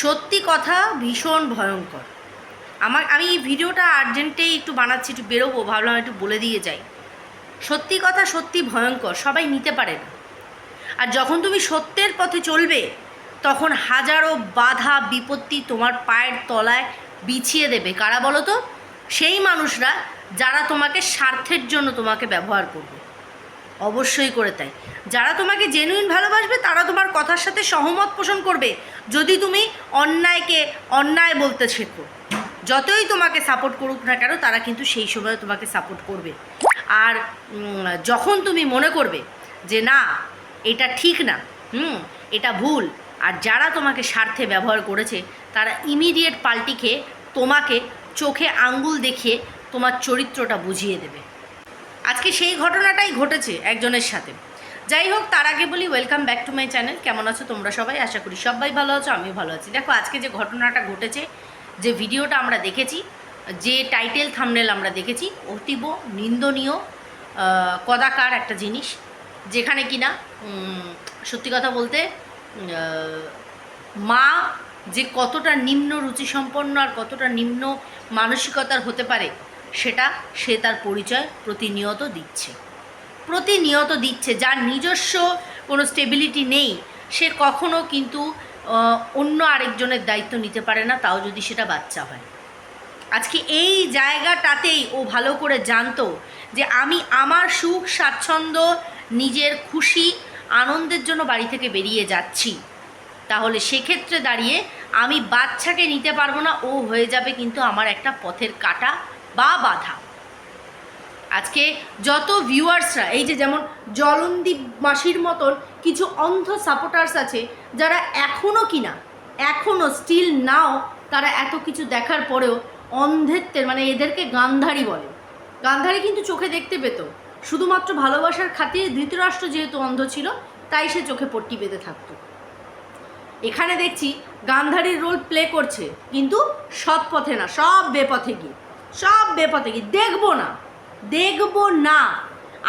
সত্যি কথা ভীষণ ভয়ঙ্কর। আমার, আমি এই ভিডিওটা আর্জেন্টেই একটু বানাচ্ছি, একটু বেরোবো, ভাবলাম একটু বলে দিয়ে যাই। সত্যি কথা সত্যি ভয়ঙ্কর, সবাই নিতে পারে না। আর যখন তুমি সত্যের পথে চলবে, তখন হাজারো বাধা, বিপত্তি তোমার পায়ের তলায় বিছিয়ে দেবে। কারা বলো তো? সেই মানুষরা যারা তোমাকে স্বার্থের জন্য তোমাকে ব্যবহার করবে। অবশ্যই করে তাই। যারা তোমাকে জেনুইন ভালোবাসবে, তারা তোমার কথার সাথে সহমত পোষণ করবে, যদি তুমি অন্যায়কে অন্যায় বলতে শেখো। যতই তোমাকে সাপোর্ট করুক না কেন, তারা কিন্তু সেই সময় তোমাকে সাপোর্ট করবে। আর যখন তুমি মনে করবে যে না, এটা ঠিক না, হুম, এটা ভুল, আর যারা তোমাকে স্বার্থে ব্যবহার করেছে, তারা ইমিডিয়েট পাল্টি খেয়ে তোমাকে চোখে আঙ্গুল দেখিয়ে তোমার চরিত্রটা বুঝিয়ে দেবে। আজকে সেই ঘটনাটাই ঘটেছে একজনের সাথে। যাই হোক, তার আগে বলি welcome back to my channel কেমন আছো তোমরা সবাই? আশা করি সবাই ভালো আছো, আমিও ভালো আছি। দেখো, আজকে যে ঘটনাটা ঘটেছে, যে ভিডিওটা আমরা দেখেছি, যে টাইটেল থামনেল আমরা দেখেছি, অতীব নিন্দনীয় কদাকার একটা জিনিস, যেখানে কিনা সত্যি কথা বলতে মা যে কতটা নিম্ন রুচিসম্পন্ন আর কতটা নিম্ন মানসিকতার হতে পারে সেটা সে তার পরিচয় প্রতিনিয়ত দিচ্ছে। প্রতিনিয়ত দিচ্ছে, যার নিজস্ব কোনো স্টেবিলিটি নেই, সে কখনো কিন্তু অন্য আরেকজনের দায়িত্ব নিতে পারে না, তাও যদি সেটা বাচ্চা হয়। আজকে এই জায়গাটাতেই ও ভালো করে জানতো যে আমি আমার সুখ, স্বাচ্ছন্দ্য, নিজের খুশি, আনন্দের জন্য বাড়ি থেকে বেরিয়ে যাচ্ছি। তাহলে সেক্ষেত্রে দাঁড়িয়ে আমি বাচ্চাকে নিতে পারব না, ও হয়ে যাবে কিন্তু আমার একটা পথের কাটা বা বাধা। আজকে যত ভিউয়ার্সরা এই যে যেমন জলন্দীপ মাসির মতন কিছু অন্ধ সাপোর্টার্স আছে, যারা এখনও কিনা এখনও স্টিল নাও, তারা এত কিছু দেখার পরেও অন্ধেত্বের মানে এদেরকে গান্ধারী বলে। গান্ধারী কিন্তু চোখে দেখতে পেত। শুধুমাত্র ভালোবাসার খাতিরে ধৃতরাষ্ট্র যেহেতু অন্ধ ছিল, তাই সে চোখে পট্টি বেঁধে থাকতো। এখানে দেখছি গান্ধারীর রোল প্লে করছে, কিন্তু সৎ পথে না, সব বেপথে গিয়ে। সব বেপথে গিয়ে। দেখব না। দেখব না।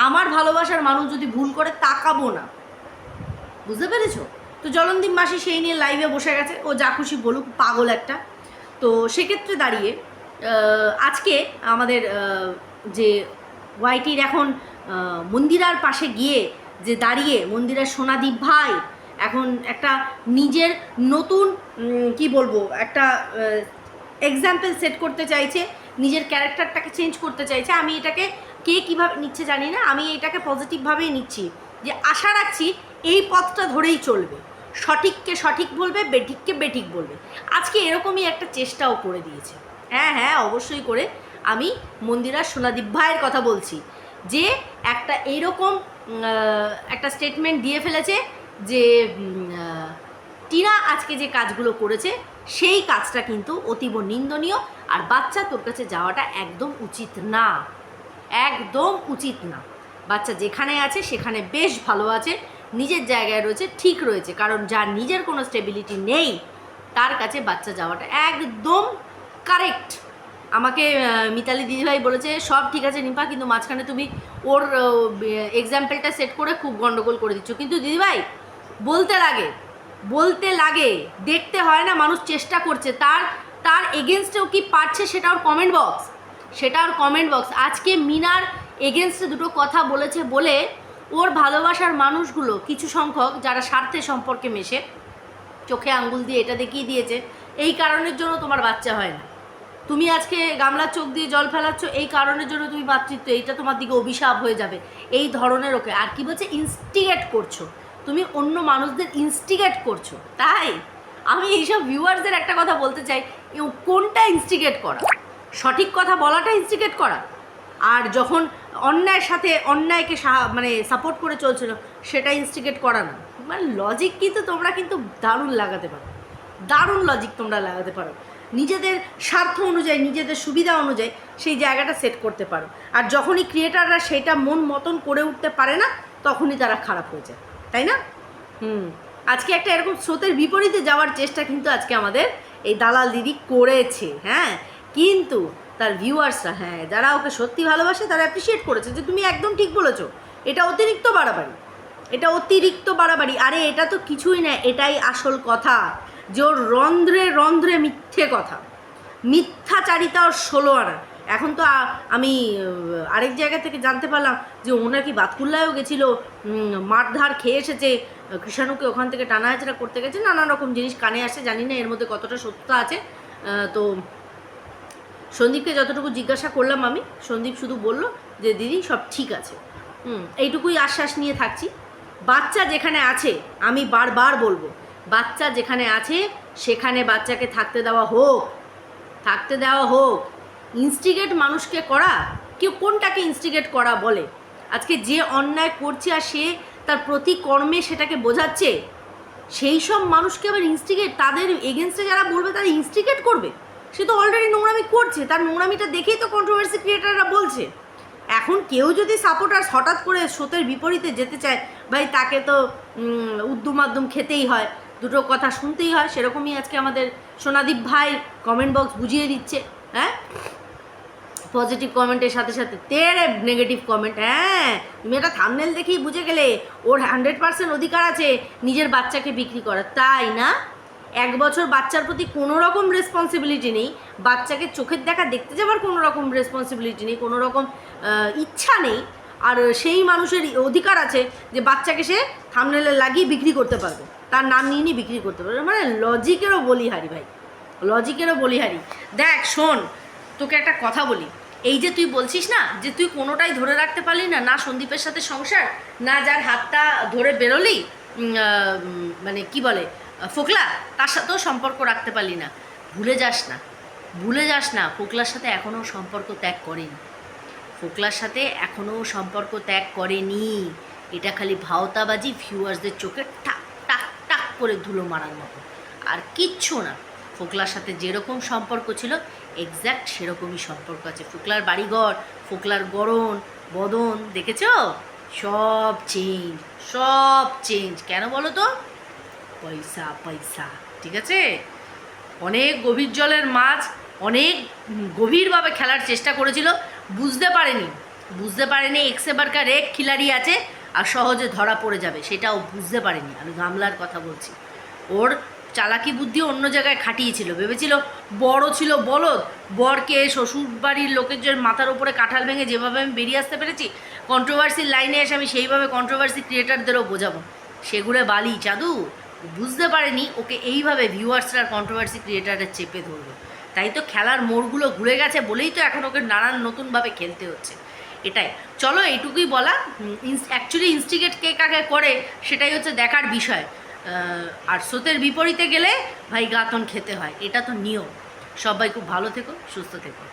আমার ভালোবাসার মানুষ যদি ভুল করে, তাকাবো না। বুঝতে পেরেছ? তো জলন্দীপ মাসি সেই নিয়ে লাইভে বসে গেছে। ও যা খুশি বলুক, পাগল একটা। তো সেক্ষেত্রে দাঁড়িয়ে আজকে আমাদের যে ওয়াইটির এখন মন্দিরার পাশে গিয়ে যে দাঁড়িয়ে মন্দিরার সোনাদীপ ভাই, এখন একটা নিজের নতুন কি বলব, একটা এক্সাম্পল সেট করতে চাইছে। নিজের ক্যারেক্টারটাকে চেঞ্জ করতে চাইছে, আমি এটাকে কে কীভাবে নিচ্ছে জানি না, আমি এটাকে পজিটিভভাবেই নিচ্ছি। যে আশা রাখছি এই পথটা ধরেই চলবে। সঠিককে সঠিক বলবে, বেঠিককে বেঠিক বলবে। আজকে এরকমই একটা চেষ্টাও করে দিয়েছে। হ্যাঁ হ্যাঁ অবশ্যই করে। আমি মন্দিরা সোনাদীপ ভাইয়ের কথা বলছি। যে একটা এইরকম একটা স্টেটমেন্ট দিয়ে ফেলেছে যে টিনা আজকে যে কাজগুলো করেছে, সেই কাজটা কিন্তু অতীব নিন্দনীয় আর বাচ্চা তোর কাছে যাওয়াটা একদম উচিত না। একদম উচিত না। বাচ্চা যেখানে আছে, সেখানে বেশ ভালো আছে, নিজের জায়গায় রয়েছে, ঠিক রয়েছে, কারণ যার নিজের কোনো স্টেবিলিটি নেই, তার কাছে বাচ্চা যাওয়াটা একদম কারেক্ট আমাকে মিতালি দিদিভাই বলেছে, সব ঠিক আছে নিপা কিন্তু মাঝখানে তুমি ওর এক্সাম্পলটা সেট করে খুব গন্ডগোল করে দিচ্ছ। কিন্তু দিদিভাই, বলতে লাগে বলতে লাগে, দেখতে হয় না, মানুষ চেষ্টা করছে। তার তার এগেনস্টেও কি পারছে সেটা ওর কমেন্ট বক্স সেটা ওর কমেন্ট বক্স আজকে মিনার এগেনস্টে দুটো কথা বলেছে বলে ওর ভালোবাসার মানুষগুলো, কিছু সংখ্যক যারা স্বার্থে সম্পর্কে মেশে, চোখে আঙ্গুল দিয়ে এটা দেখিয়ে দিয়েছে, এই কারণের জন্য তোমার বাচ্চা হয় না। তুমি আজকে গামলার চোখ দিয়ে জল ফেলাচ্ছ, এই কারণের জন্য তুমি মাতৃত্ব, এইটা তোমার দিকে অভিশাপ হয়ে যাবে। এই ধরনের ওকে। আর কি বলছে? ইনস্টিগেট করছ। তুমি অন্য মানুষদের ইনস্টিগেট করছ। তাই? আমি এইসব ভিউয়ার্সদের একটা কথা বলতে চাই কোনটা ইনস্টিগেট করা? সঠিক কথা বলাটা ইনস্টিগেট করা? আর যখন অন্যায়ের সাথে অন্যায়কে মানে সাপোর্ট করে চলছিল, সেটা ইনস্টিগেট করা না। মানে লজিক কিন্তু তোমরা কিন্তু দারুণ লাগাতে পারো। দারুণ লজিক তোমরা লাগাতে পারো। নিজেদের স্বার্থ অনুযায়ী, নিজেদের সুবিধা অনুযায়ী সেই জায়গাটা সেট করতে পারো। আর যখনই ক্রিয়েটাররা সেটা মন মতন করে উঠতে পারে না, তখনই তারা খারাপ হয়ে যায়। তাই না? হুম। আজকে একটা এরকম স্রোতের বিপরীতে যাওয়ার চেষ্টা কিন্তু আজকে আমাদের এই দালাল দিদি করেছে হ্যাঁ? কিন্তু তার ভিউয়ার্সরা হ্যাঁ যারা ওকে সত্যি ভালোবাসে তারা অ্যাপ্রিসিয়েট করেছে যে তুমি একদম ঠিক বলেছ। এটা অতিরিক্ত বাড়াবাড়ি। এটা অতিরিক্ত বাড়াবাড়ি। আরে এটা তো কিছুই না এটাই আসল কথা। যে ওর রন্ধ্রে রন্ধ্রে মিথ্যে কথা। মিথ্যাচারিতা ওর ষোলো আনা। এখন তো আমি আরেক জায়গা থেকে জানতে পারলাম যে ও নাকি বাতকুল্লায়ও গেছিল মারধার খেয়ে এসেছে, কৃষাণুকে ওখান থেকে টানা করতে গেছে নানা রকম জিনিস কানে আসে, জানি না এর মধ্যে কতটা সত্যতা আছে। তো সন্দীপকে যতটুকু জিজ্ঞাসা করলাম আমি, সন্দীপ শুধু বলল যে, দিদি, সব ঠিক আছে। হুম, এইটুকুই আশ্বাস নিয়ে থাকছি। বাচ্চা যেখানে আছে, আমি বারবার বলব, বাচ্চা যেখানে আছে, সেখানে বাচ্চাকে থাকতে দেওয়া হোক, থাকতে দেওয়া হোক। ইনস্টিগেট মানুষকে করা? কেউ কোনটাকে ইনস্টিগেট করা বলে? আজকে যে অন্যায় করছে আর সে তার প্রতি কর্মে সেটাকে বোঝাচ্ছে সেই সব মানুষকে আবার ইনস্টিগেট তাদের এগেনস্টে যারা বলবে তারা ইনস্টিগেট করবে? সে তো অলরেডি নোংরামি করছে তার নোংরামিটা দেখেই তো কন্ট্রোভার্সি ক্রিয়েটাররা বলছে। এখন কেউ যদি সাপোর্টার্স হঠাৎ করে স্রোতের বিপরীতে যেতে চায় ভাই তাকে তো উম, উদ্যম মাধ্যম খেতেই হয় দুটো কথা শুনতেই হয় সেরকমই আজকে আমাদের সোনাদীপ ভাই কমেন্ট বক্স বুঝিয়ে দিচ্ছে হ্যাঁ? পজিটিভ কমেন্টের সাথে সাথে তেরে নেগেটিভ কমেন্ট হ্যাঁ। তুমি এটা থামনেল দেখেই বুঝে গেলে, ওর হান্ড্রেড পার্সেন্ট অধিকার আছে নিজের বাচ্চাকে বিক্রি করার। তাই না? এক বছর বাচ্চার প্রতি কোনো রকম রেসপন্সিবিলিটি নেই, বাচ্চাকে চোখের দেখা দেখতে যাওয়ার কোনো রকম রেসপন্সিবিলিটি নেই, কোনো রকম ইচ্ছা নেই, আর সেই মানুষের অধিকার আছে যে বাচ্চাকে সে থামনেলে লাগিয়ে বিক্রি করতে পারবে। তার নাম নিয়ে নিয়ে বিক্রি করতে পারবে। মানে লজিকেরও বলিহারি ভাই লজিকেরও বলিহারি। দেখ, শোন তোকে একটা কথা বলি। এই যে তুই বলছিস না যে তুই কোনোটাই ধরে রাখতে পারলি না না সন্দীপের সাথে সংসার, না যার হাতটা ধরে বেরোলি মানে কি বলে, ফোকলা, তার সাথেও সম্পর্ক রাখতে পারলি না। ভুলে যাস না, ভুলে যাস না, ফোকলার সাথে এখনও সম্পর্ক ত্যাগ করেনি। ফোকলার সাথে এখনও সম্পর্ক ত্যাগ করেনি। এটা খালি ভাওতাবাজি ভিউয়ার্সদের চোখে টাক টাক টাক করে ধুলো মারার মতো। আর কিচ্ছু না। ফোকলার সাথে যেরকম সম্পর্ক ছিল এক্স্যাক্ট সেরকমই সম্পর্ক আছে। ফোকলার বাড়িঘর, ফোকলার গরণ বদন, দেখেছ? সব চেঞ্জ সব চেঞ্জ কেন বলো তো? পয়সা পয়সা, ঠিক আছে? অনেক গভীর জলের মাছ, অনেক গভীরভাবে খেলার চেষ্টা করেছিল, বুঝতে পারেনি। বুঝতে পারেনি এক্সেবারকার রেক খিলাড়ি আছে, আর সহজে ধরা পড়ে যাবে, সেটাও বুঝতে পারেনি। আমি গামলার কথা বলছি। ওর চালাকি বুদ্ধি অন্য জায়গায় খাটিয়েছিল। ভেবেছিল বড় ছিল বলদ, বরকে শ্বশুর বাড়ির লোকের মাথার উপরে কাঁঠাল ভেঙে যেভাবে আমি বেরিয়ে আসতে পেরেছি কন্ট্রোভার্সির লাইনে এসে আমি সেইভাবে কন্ট্রোভার্সি ক্রিয়েটারদেরও বোঝাবো। সেগুলো বালি চাদু বুঝতে পারেনি, ওকে এইভাবে ভিউয়ার্সরা কন্ট্রোভার্সি ক্রিয়েটারের চেপে ধরবে। তাই তো খেলার মোড়গুলো ঘুরে গেছে বলেই তো এখন ওকে নানান নতুনভাবে খেলতে হচ্ছে। এটাই। চলো এইটুকুই বলা। অ্যাকচুয়ালি ইনস্টিগেট কে কাকে করে সেটাই হচ্ছে দেখার বিষয়। আর স্রোতের বিপরীতে গেলে ভাই গাতন খেতে হয়। এটা তো নিয়ম। সবাই খুব ভালো থেকো, সুস্থ থেকো।